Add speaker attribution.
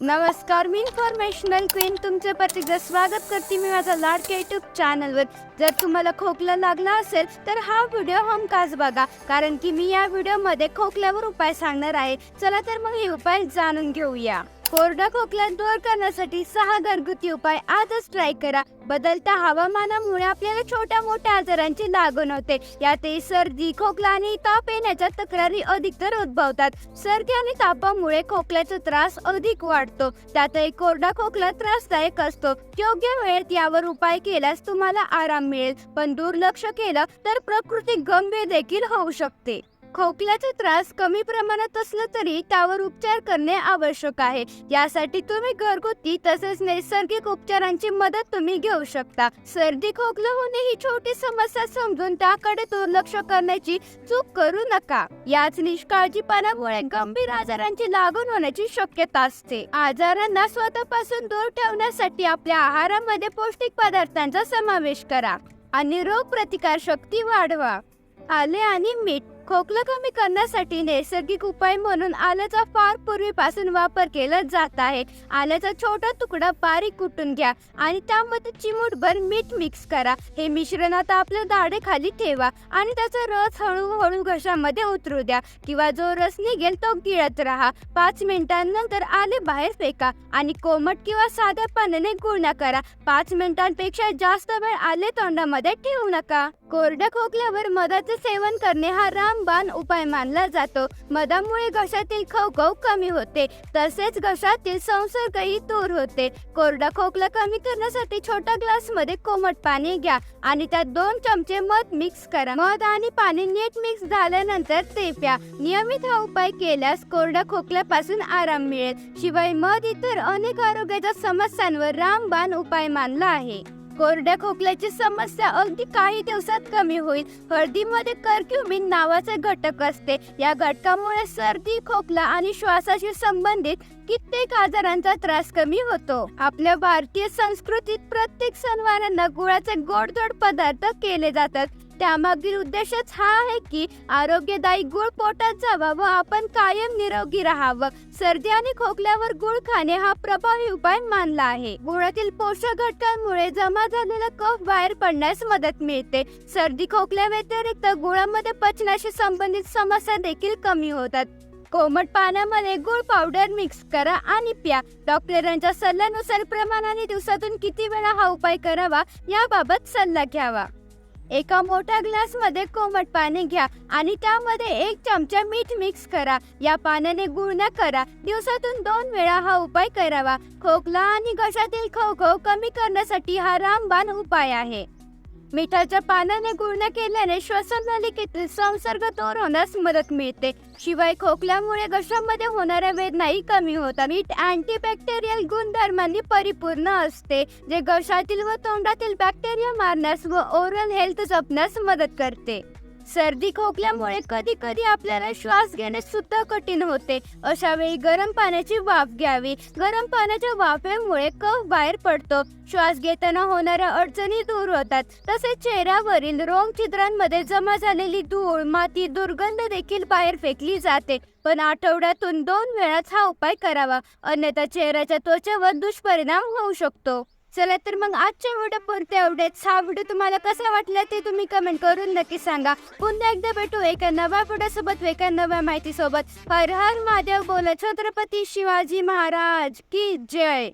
Speaker 1: नमस्कार मी informational queen तुमचे प्रतिक्रिया स्वागत करते मी माझ्या लाडक्या युट्यूब चॅनलवर जर तुम्हाला खोकला लागला असेल तर हा व्हिडिओ हमखास बघा कारण की मी या व्हिडिओमध्ये खोकल्यावर उपाय सांगणार आहे. चला तर मग हे उपाय जाणून घेऊया. कोरडा खोकला दूर करण्यासाठी सहा घरगुती उपाय आजच ट्राय करा. बदलत्या हवामानामुळे आपल्याला छोट्या मोठ्या आजारांची लागण होते. यातही सर्दी खोकला आणि ताप येण्याच्या तक्रारी अधिकतर उद्भवतात. सर्दी आणि तापामुळे खोकल्याचा त्रास अधिक वाढतो. त्यातही कोरडा खोकला त्रासदायक असतो. योग्य वेळेत यावर उपाय केल्यास तुम्हाला आराम मिळेल. पण दुर्लक्ष केलं तर प्रकृती गंभीर देखील होऊ शकते. खोकल्याचा त्रास कमी प्रमाणात असला तरी त्यावर उपचार करणे आवश्यक आहे. यासाठी तुम्ही घरगुती तसेच नैसर्गिक उपचारांची मदत तुम्ही घेऊ शकता. सर्दी खोकला होणे ही छोटी समस्या समजून त्याकडे दुर्लक्ष करण्याची चूक करू नका. याच निष्काळजीपणामुळे गंभीर आजारांची लागण होण्याची शक्यता असते. आजारांना स्वतःपासून दूर ठेवण्यासाठी आपल्या आहारामध्ये पौष्टिक पदार्थांचा समावेश करा आणि रोग प्रतिकार शक्ती वाढवा. आले आणि मीठ खोकला कमी करण्यासाठी नैसर्गिक उपाय म्हणून आल्याचा फार पूर्वीपासून वापर केला जात आहे. आल्याचा छोटा तुकडा बारीक कुटून घ्या आणि त्यामध्ये चिमूटभर मीठ मिक्स करा. हे मिश्रण आता आपल्या दाढे खाली ठेवा आणि त्याचा रस हळूहळू घशामध्ये उतरू द्या किंवा जो रस निघेल तो गिळत राहा. पाच मिनिटांनंतर आले बाहेर फेका आणि कोमट किंवा साध्या पाण्याने गुळण्या करा. पाच मिनिटांपेक्षा जास्त वेळ आले तोंडामध्ये ठेवू नका. कोरड्या खोकल्यावर मधाचे सेवन करणे हा रामबाण उपाय मानला जातो. मधामुळे घशातील खवखव कमी होते. तसेच घशातील संसर्गही दूर होते. कोरडा खोकला कमी करण्यासाठी छोट्या ग्लासमध्ये कोमट पाणी घ्या आणि त्यात दोन चमचे मध मिक्स करा. मध आणि पाणी नीट मिक्स झाल्यानंतर ते प्या. नियमित हा उपाय केल्यास कोरड्या खोकल्यापासून आराम मिळेल. शिवाय मध इतर अनेक आरोग्याच्या समस्यांवर रामबाण उपाय मानला आहे. कोरड्या खोकल्याची समस्या अगदी काही दिवसात कमी होईल. हळदीमध्ये कर्क्युमिन नावाचे घटक असते. या घटकामुळे सर्दी खोकला आणि श्वासाशी संबंधित कित्येक आजारांचा त्रास कमी होतो. आपल्या भारतीय संस्कृतीत प्रत्येक सणवारांना गुळाचे गोडधोड पदार्थ केले जातात. त्यामागील उद्देशच हा आहे की आरोग्यदायी गुळ पोटात जावा व आपण कायम निरोगी राहावं. सर्दी आणि खोकल्यावर गुळ खाणे हा प्रभावी उपाय मानला आहे. गुळातील पोषक घटकांमुळे जमा झालेला कफ बाहेर पडण्यास मदत मिळते. सर्दी खोकल्या व्यतिरिक्त गुळामध्ये पचनाशी संबंधित समस्या देखील कमी होतात. कोमट पाण्यामध्ये गुळ पावडर मिक्स करा आणि प्या. डॉक्टरांच्या सल्ल्यानुसार प्रमाणाने दिवसातून किती वेळा हा उपाय करावा याबाबत सल्ला घ्यावा. एका मोठ्या ग्लासमध्ये कोमट पाणी घ्या आणि त्यामध्ये एक चमचा मीठ मिक्स करा. या पाण्याने गुळण्या करा. दिवसातून दोन वेळा हा उपाय करावा. खोकला आणि घशातील खवखव कमी करण्यासाठी हा रामबाण उपाय आहे. मिठाच्या पानाने गुळण्या केल्याने श्वसननलिकेतील संसर्ग दूर होण्यास मदत मिळते. शिवाय खोकल्यामुळे घशामध्ये होणाऱ्या वेदनाही कमी होतात. मीठ अँटीबॅक्टेरियल गुणधर्मांनी परिपूर्ण असते जे घशातील व तोंडातील बॅक्टेरिया मारण्यास व ओरल हेल्थ जपण्यास मदत करते. सर्दी खोकल्यामुळे कधी कधी आपल्याला श्वास घेणे सुद्धा कठीण होते. अशा वेळी गरम पाण्याची वाफ घ्यावी. गरम पाण्याच्या वाफेमुळे कफ बाहेर पडतो. श्वास घेताना होणाऱ्या अडचणी दूर होतात. तसेच चेहऱ्यावरील रोग छिद्रांमध्ये जमा झालेली धूळ माती दुर्गंध देखील बाहेर फेकली जाते. पण आठवड्यातून दोन वेळाच हा उपाय करावा. अन्यथा चेहऱ्याच्या त्वचेवर दुष्परिणाम होऊ शकतो. चला तर मग आजच्या व्हिडिओ पुरते एवढेच. हा व्हिडिओ तुम्हाला कसा वाटला ते तुम्ही कमेंट करून नक्की सांगा. पुन्हा एकदा भेटू एका नव्या व्हिडिओसोबत एका नव्या माहितीसोबत हर हर महादेव बोला छत्रपती शिवाजी महाराज की जय.